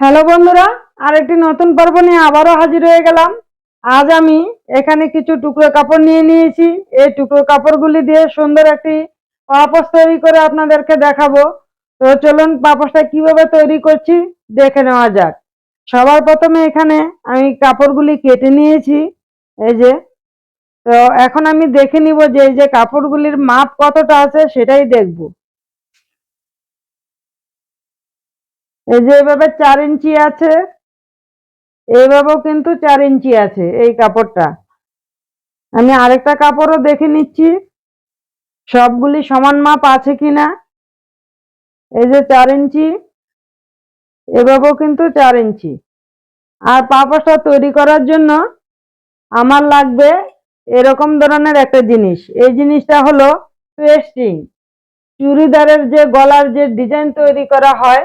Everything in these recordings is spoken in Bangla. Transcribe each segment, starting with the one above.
হ্যালো বন্ধুরা, আরেকটি নতুন পর্ব নিয়ে আবারও হাজির হয়ে গেলাম। আজ আমি এখানে কিছু টুকরো কাপড় নিয়ে নিয়েছি। এই টুকরো কাপড়গুলি দিয়ে সুন্দর একটি পাপোশ তৈরি করে আপনাদেরকে দেখাবো। তো চলুন পাপোশটা কীভাবে তৈরি করছি দেখে নেওয়া যাক। সবার প্রথমে এখানে আমি কাপড়গুলি কেটে নিয়েছি। এই যে তো এখন আমি দেখে নিব যে এই যে কাপড়গুলির মাপ কতটা আছে, সেটাই দেখব। এই যে এভাবে চার ইঞ্চি আছে এইভাবেও কিন্তু চার ইঞ্চি আছে এই কাপড়টা। আমি আরেকটা কাপড়ও দেখে নিচ্ছি, সবগুলি সমান মাপ আছে কিনা। এই যে চার ইঞ্চি, এভাবেও কিন্তু চার ইঞ্চি। আর পাপোশটা তৈরি করার জন্য আমার লাগবে এরকম ধরনের একটা জিনিস। এই জিনিসটা হলো পেস্টিং চুড়িদারের যে গলার যে ডিজাইন তৈরি করা হয়,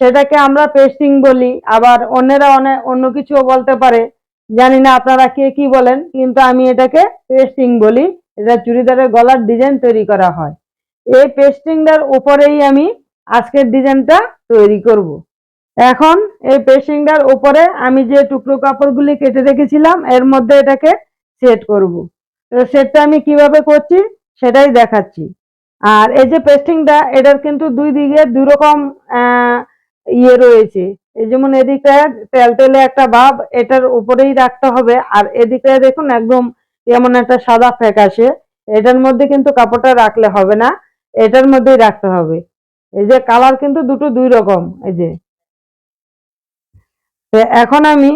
সেটাকে আমরা পেস্টিং বলি। আবার অন্যেরা অনেক অন্য কিছুও বলতে পারে। জানি না আপনারা কে কি বলেন, কিন্তু আমি এটাকে পেস্টিং বলি। এটা চুড়িদারের গলার ডিজাইন তৈরি করা হয়। এই পেস্টিংটার উপরেই আমি আজকের ডিজাইনটা তৈরি করব। এখন এই পেস্টিংটার উপরে আমি যে টুকরো কাপড়গুলি কেটে রেখেছিলাম, এর মধ্যে এটাকে সেট করব। তো সেটটা আমি কীভাবে করছি সেটাই দেখাচ্ছি। আর এই যে পেস্টিংটা এটার কিন্তু দুই দিকে দুই রকম ইয়ে রয়েছে। এই যেমন এদিকটা তেল তেলে একটা ভাব, এটার উপরেই রাখতে হবে। আর এদিকে দেখুন একদম এমন একটা সাদা ফ্যাক আসে এটার মধ্যে কিন্তু কাপড়টা রাখলে হবে না, এটার মধ্যেই রাখতে হবে। এই যে কালার কিন্তু দুটো দুই রকম, এই যে। এখন আমি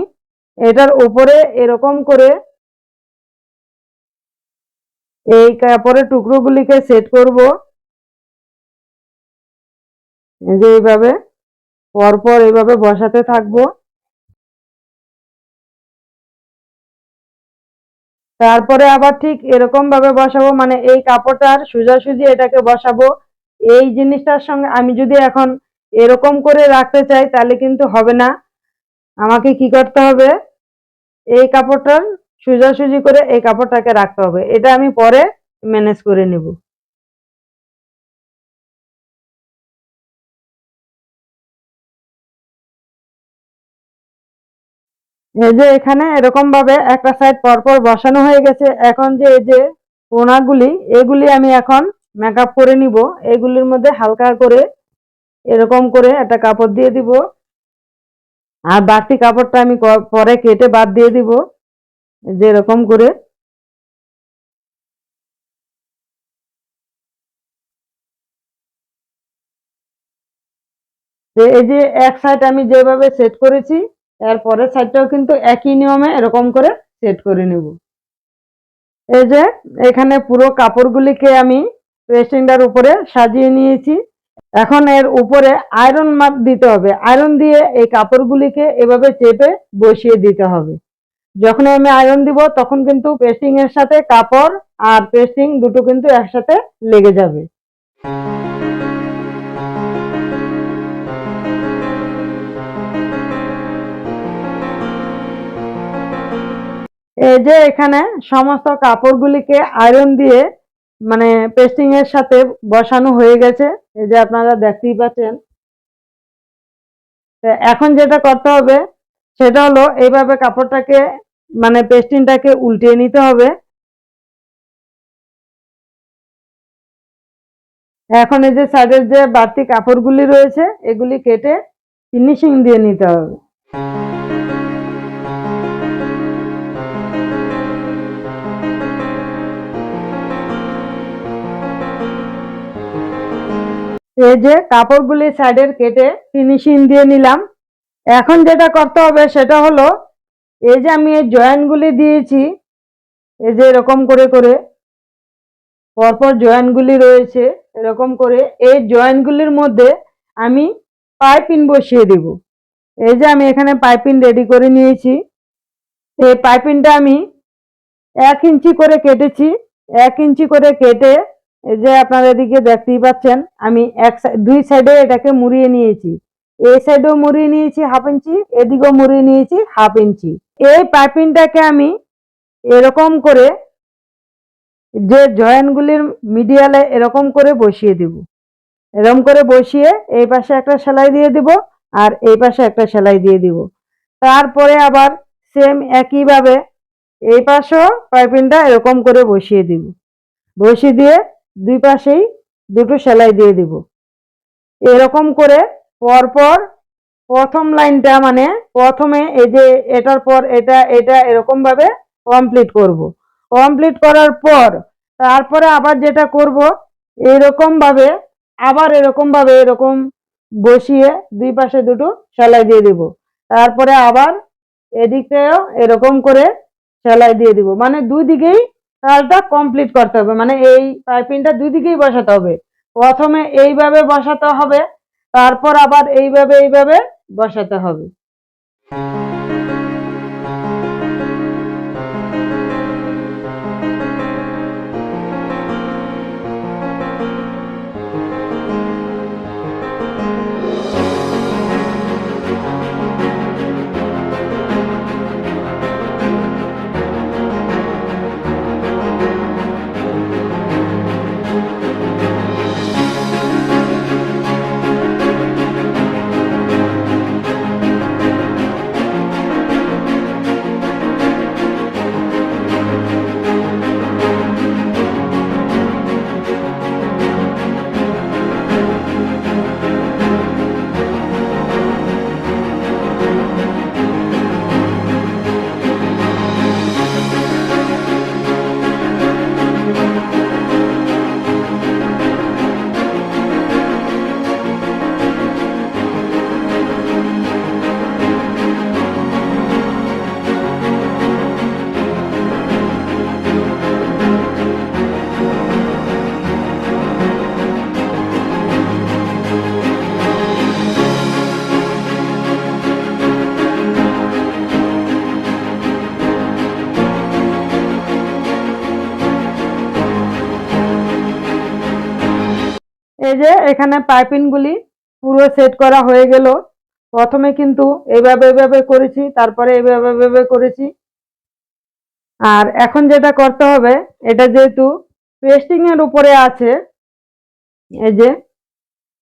এটার উপরে এরকম করে এই কাপড়ের টুকরোগুলিকে সেট করব। যে এইভাবে, পরপর এইভাবে বসাতে থাকব। তারপরে আবার ঠিক এরকম ভাবে বসাবো মানে এই কাপড়টার সোজাসুজি এটাকে বসাবো। এই জিনিসটার সঙ্গে আমি যদি এখন এরকম করে রাখতে চাই, তাহলে কিন্তু হবে না। আমাকে কি করতে হবে? এই কাপড়টার সোজাসুজি করে এই কাপড়টাকে রাখতে হবে। এটা আমি পরে ম্যানেজ করে নেব। এই যে এখানে এরকম ভাবে একটা সাইড পরপর বসানো হয়ে গেছে। এখন যে এই যে কোনাগুলি, এগুলি আমি এখন মেকআপ করে নিব। এগুলির মধ্যে হালকা করে এরকম করে একটা কাপড় দিয়ে দিব। আর বাড়তি কাপড়টা আমি পরে কেটে বাদ দিয়ে দিব। যে এরকম করে এই যে এক সাইড আমি যেভাবে সেট করেছি এর পরের সাইডটাও কিন্তু একই নিয়মে এরকম করে সেট করে নেব। এই যে এখানে পুরো কাপড়গুলিকে আমি পেস্টিংটার উপরে সাজিয়ে নিয়েছি। এখন এর উপরে আয়রন মাপ দিতে হবে। আয়রন দিয়ে এই কাপড়গুলিকে এভাবে চেপে বসিয়ে দিতে হবে। যখন আমি আয়রন দিব, তখন কিন্তু পেস্টিং এর সাথে কাপড় আর পেস্টিং দুটো কিন্তু একসাথে লেগে যাবে। এই যে এখানে সমস্ত কাপড়গুলিকে আয়রন দিয়ে মানে পেস্টিং এর সাথে বসানো হয়ে গেছে। এই যে আপনারা দেখতেই পাচ্ছেন। এখন যেটা করতে হবে, সেটা হলো এইভাবে কাপড়টাকে মানে পেস্টিংটাকে উল্টিয়ে নিতে হবে। এখন এই যে সাইডের যে বাড়তি কাপড়গুলি রয়েছে, এগুলি কেটে ফিনিশিং দিয়ে নিতে হবে। এই যে কাপড়গুলি সাইডের কেটে ফিনিশিং দিয়ে নিলাম। এখন যেটা করতে হবে সেটা হলো এই যে আমি এই জয়েন্টগুলি দিয়েছি, এই যে এরকম করে করে, পরপর জয়েন্টগুলি রয়েছে, এরকম করে, এই জয়েন্টগুলির মধ্যে আমি পাইপিন বসিয়ে দেব। এই যে আমি এখানে পাইপিন রেডি করে নিয়েছি। এই পাইপিনটা আমি এক ইঞ্চি করে কেটেছি। এক ইঞ্চি করে কেটে, এই যে আপনারা এদিকে দেখতেই পাচ্ছেন, আমি এক দুই সাইডে এটাকে মুড়িয়ে নিয়েছি। এই সাইডও মুড়িয়ে নিয়েছি হাফ ইঞ্চি এদিকেও মুড়িয়ে নিয়েছি হাফ ইঞ্চি এই পাইপিংটাকে আমি এরকম করে যে জয়েন্টগুলির মিডিয়ালে এরকম করে বসিয়ে দিব। এরকম করে বসিয়ে এই পাশে একটা সেলাই দিয়ে দিব আর এই পাশে একটা সেলাই দিয়ে দিব। তারপরে আবার সেম একইভাবে এই পাশেও পাইপিংটা এরকম করে বসিয়ে দিব। বসিয়ে দিয়ে দুই পাশেই দুটো সেলাই দিয়ে দিব। এরকম করে পরপর প্রথম লাইনটা মানে প্রথমে এই যে এটার পর এটা এটা এরকম ভাবে কমপ্লিট করব। কমপ্লিট করার পর তারপরে আবার যেটা করব এরকম ভাবে আবার এরকম ভাবে এরকম বসিয়ে দুই পাশে দুটো সেলাই দিয়ে দিব। তারপরে আবার এদিকটাও এরকম করে সেলাই দিয়ে দিব। মানে দুই দিকেই কাজটা কমপ্লিট করতে হবে। মানে এই পাইপিংটা দুই দিকেই বসাতে হবে। প্রথমে এইভাবে বসাতে হবে। তারপর আবার এইভাবে এইভাবে বসাতে হবে। এখানে পাইপিং গুলি পুরো সেট করা হয়ে গেল। প্রথমে কিন্তু এইভাবে এইভাবে করেছি, তারপরে এইভাবে এইভাবে করেছি। আর এখন যেটা করতে হবে, এটা যেহেতু পেস্টিংয়ের উপরে আছে, এই যে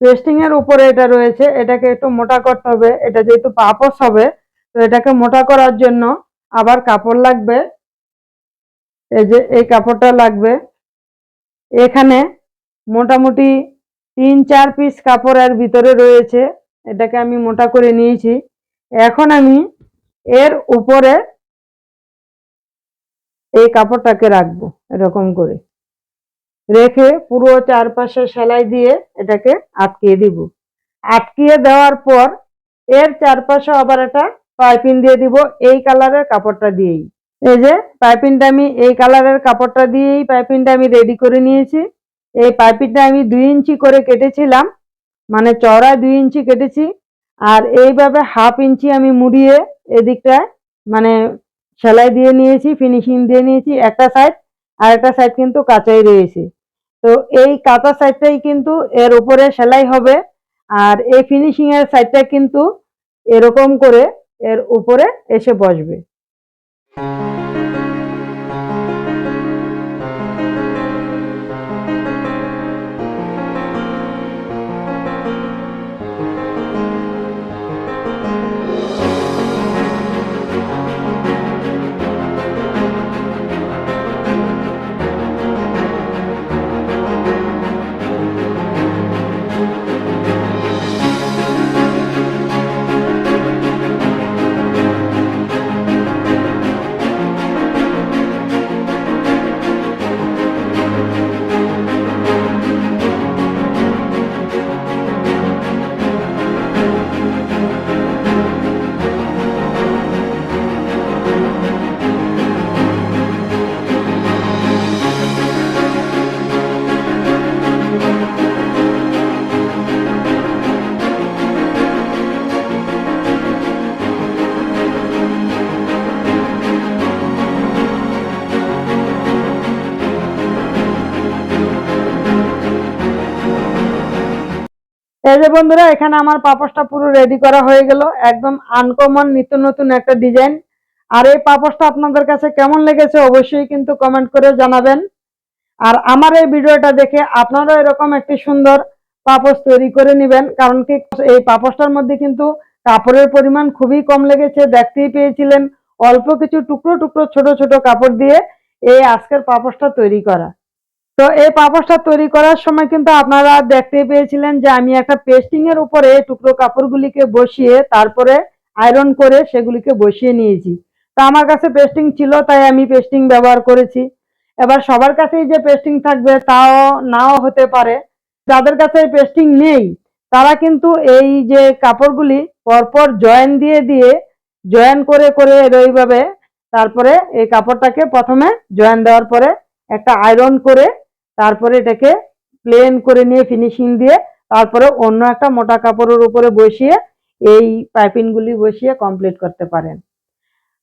পেস্টিংয়ের উপরে এটা রয়েছে, এটাকে একটু মোটা করতে হবে। এটা যেহেতু পাপস হবে, তো এটাকে মোটা করার জন্য আবার কাপড় লাগবে। এই যে এই কাপড়টা লাগবে। এখানে মোটামুটি তিন, চার পিস কাপড়ের ভিতরে রয়েছে। এটাকে আমি মোটা করে নিয়েছি। এখন আমি এর উপরে এই কাপড়টাকে রাখব এরকম করে। রেখে পুরো চারপাশে সেলাই দিয়ে এটাকে আটকিয়ে দিব। আটকিয়ে দেওয়ার পর এর চারপাশে আবার একটা পাইপিং দিয়ে দিব এই কালারের কাপড়টা দিয়েই। এই যে পাইপিংটা আমি এই কালারের কাপড়টা দিয়েই পাইপিংটা আমি রেডি করে নিয়েছি। এই পাইপিংটা আমি দুই ইঞ্চি করে কেটেছিলাম মানে চড়ায় দুই ইঞ্চি কেটেছি, আর এইভাবে হাফ ইঞ্চি আমি মুড়িয়ে এদিকটায় মানে সেলাই দিয়ে নিয়েছি ফিনিশিং দিয়ে নিয়েছি, একটা সাইড আর একটা সাইড কিন্তু কাঁচাই রয়েছে। তো এই কাঁচা সাইডটাই কিন্তু এর উপরে সেলাই হবে, আর এই ফিনিশিং এর সাইডটা কিন্তু এরকম করে এর উপরে এসে বসবে। যে বন্ধুরা, এখানে আমার পাপোশটা পুরো রেডি করা হয়ে গেল। একদম আনকমন নিত্য নতুন একটা ডিজাইন আর এই পাপোশটা আপনাদের কাছে কেমন লেগেছে অবশ্যই কিন্তু কমেন্ট করে জানাবেন। আর আমার এই ভিডিওটা দেখে আপনারা এরকম একটি সুন্দর পাপোশ তৈরি করে নেবেন, কারণ কি এই পাপোশটার মধ্যে কিন্তু কাপড়ের পরিমাণ খুবই কম লেগেছে। দেখতেই পেয়েছিলেন অল্প কিছু টুকরো টুকরো ছোট ছোট কাপড় দিয়ে এই আজকের পাপোশটা তৈরি করা। তো এই পাপোশটা তৈরি করার সময় কিন্তু আপনারা দেখতে পেয়েছিলেন যে আমি একটা পেস্টিং এর উপরে টুকরো কাপড়গুলিকে বসিয়ে তারপরে আয়রন করে সেগুলিকে বসিয়ে নিয়েছি। তো আমার কাছে পেস্টিং ছিল, তাই আমি পেস্টিং ব্যবহার করেছি। এবার সবার কাছেই যে পেস্টিং থাকবে, তাও নাও হতে পারে। যাদের কাছে পেস্টিং নেই, তারা কিন্তু এই যে কাপড়গুলি পরপর জয়েন দিয়ে দিয়ে জয়েন করে করে এইভাবে তারপরে এই কাপড়টাকে প্রথমে জয়েন দেওয়ার পরে একটা আয়রন করে তারপরে এটাকে প্লেন করে নিয়ে ফিনিশিং দিয়ে তারপরে অন্য একটা মোটা কাপড়ের উপরে বসিয়ে এই পাইপিংগুলি বসিয়ে কমপ্লিট করতে পারেন।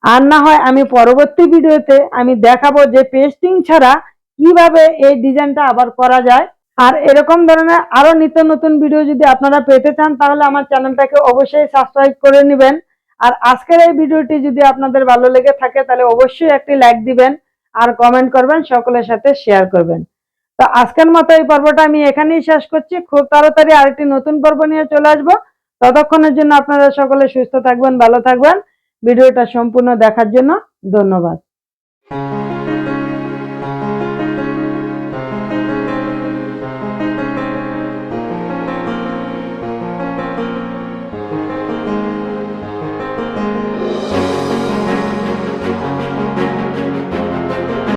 আর না হয় আমি পরবর্তী ভিডিওতে আমি দেখাবো যে পেস্টিং ছাড়া কীভাবে এই ডিজাইনটা আবার করা যায়। আর এরকম ধরনের আরও নিত্য নতুন ভিডিও যদি আপনারা পেতে চান, তাহলে আমার চ্যানেলটাকে অবশ্যই সাবস্ক্রাইব করে নেবেন। আর আজকের এই ভিডিওটি যদি আপনাদের ভালো লেগে থাকে, তাহলে অবশ্যই একটি লাইক দিবেন আর কমেন্ট করবেন, সকলের সাথে শেয়ার করবেন। তো আজকের মতো এই পর্বটা আমি এখানেই শেষ করছি। খুব তাড়াতাড়ি আরেকটি নতুন পর্ব নিয়ে চলে আসব। ততক্ষণের জন্য আপনারা সকলে সুস্থ থাকবেন, ভালো থাকবেন। ভিডিওটা সম্পূর্ণ দেখার জন্য ধন্যবাদ।